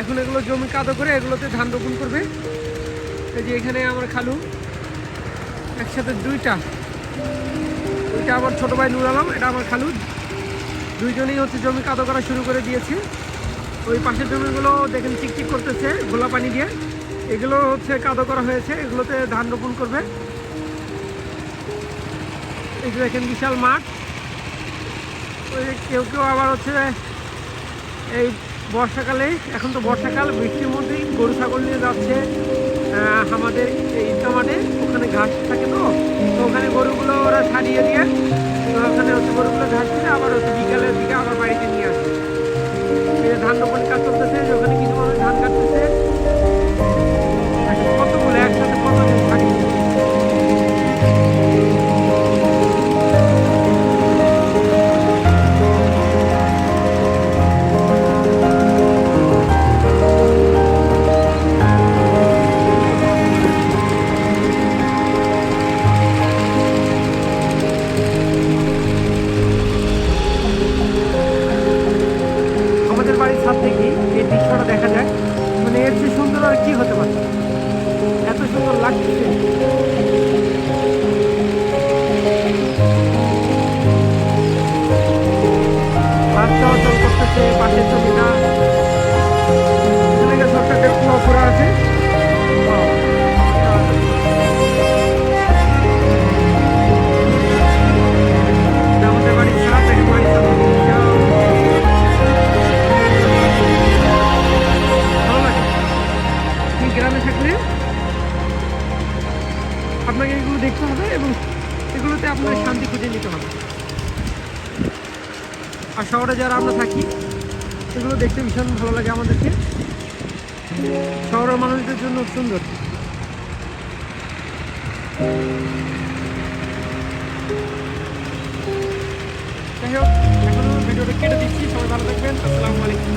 এখন এগুলো জমি কাদো করে এগুলোতে ধান রোপণ করবে। এই যে এখানে আমার খালু। একসাথে দুইটা। ওইটা আমার ছোট ভাই নুর আলম, এটা আমার খালু। দুইজনেই হচ্ছে জমি কাদো করা শুরু করে দিয়েছে। ওই পাশের জমিগুলো দেখেন চিকচিক করতেছে গোলা পানি দিয়ে। এগুলো হচ্ছে কাদো করা হয়েছে, এগুলোতে ধান রোপণ করবে। এই দেখেন বিশাল মাঠ। ওই কেউ কেউ আবার হচ্ছে এই বর্ষাকালে, এখন তো বর্ষাকাল, বৃষ্টির মধ্যেই গরু ছাগল নিয়ে যাচ্ছে। আমাদের এই ওখানে ঘাস থাকে তো ওখানে গরুগুলো ওরা সুন্দর কি হতে পারে? এত সুন্দর লাগছে। বাস চলাচল করতেছে পাশের আপনাকে এগুলো দেখতে হবে এবং এগুলোতে আপনার শান্তি খুঁজে নিতে হবে। আর শহরে যারা আমরা থাকি এগুলো দেখতে ভীষণ ভালো লাগে আমাদেরকে। শহরের মানুষদের জন্য সুন্দর। যাই হোক এখন ভিডিওটা কেটে দিচ্ছি সবাই ভালো থাকবেন। আসসালামু আলাইকুম।